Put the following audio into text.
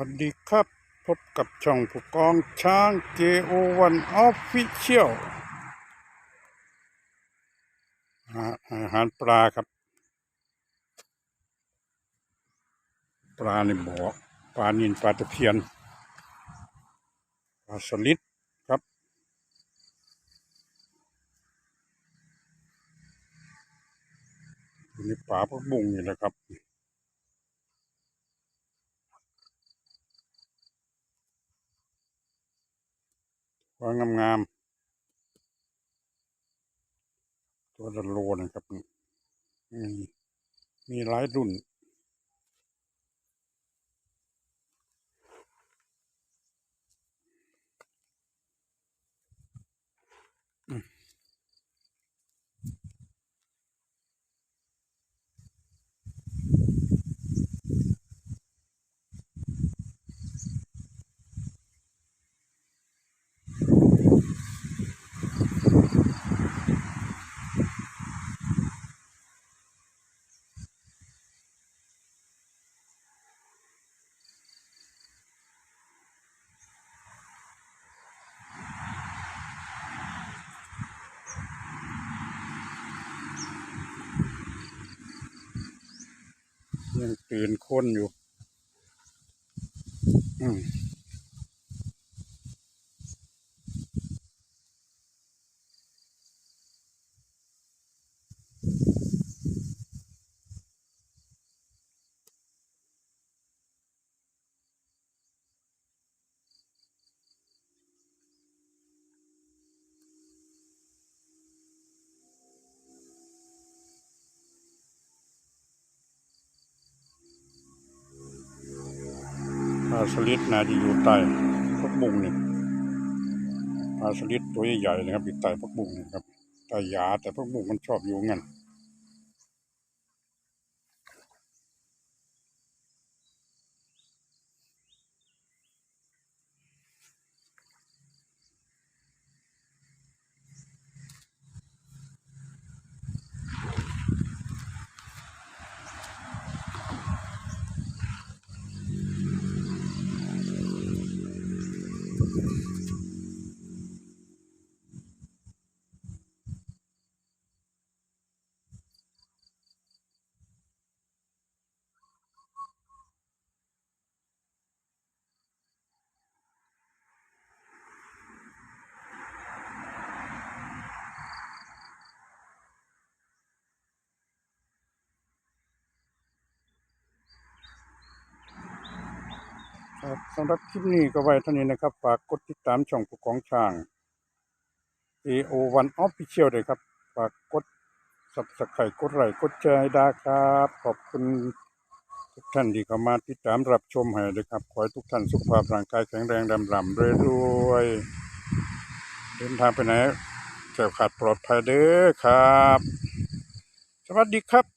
วัสดีครับ พบกับช่องผู้กองช้าง JO1 Official อาหารปลาครับ ปลาในบ่อปลานินปลาตะเพียนปลาสลิดครับอยู่ในป่าพักบุ้งนี่แหละครับ วางงามๆตัวละโลนะครับ มีมีหลายรุ่น ยังตื่นคนอยู่อืม สลิดนะที่อยู่ใต้พักบุ้งนี่ปลาสลิดตัวใหญ่ๆนะครับอยู่ใต้พักบุ้งนะครับแต่หยาแต่พักบุ้งมันชอบอยู่งั้น ครับสำหรับคลิปนี้ก็ไว้เท่านี้นะครับ ฝากกดติดตามช่องผู้กองช่าง AO1 Official ด้วยครับ ฝากกด subscribe กดไลค์กดแชร์ให้ด้ครับ ขอบคุณทุกท่านที่เข้ามาติดตามรับชมให้เลยครับ ขอให้ทุกท่านสุขภาพร่างกายแข็งแรงดำรำรวยเดินทางไปไหนแก้วขาดปลอดภัยเด้อครับ สวัสดีครับ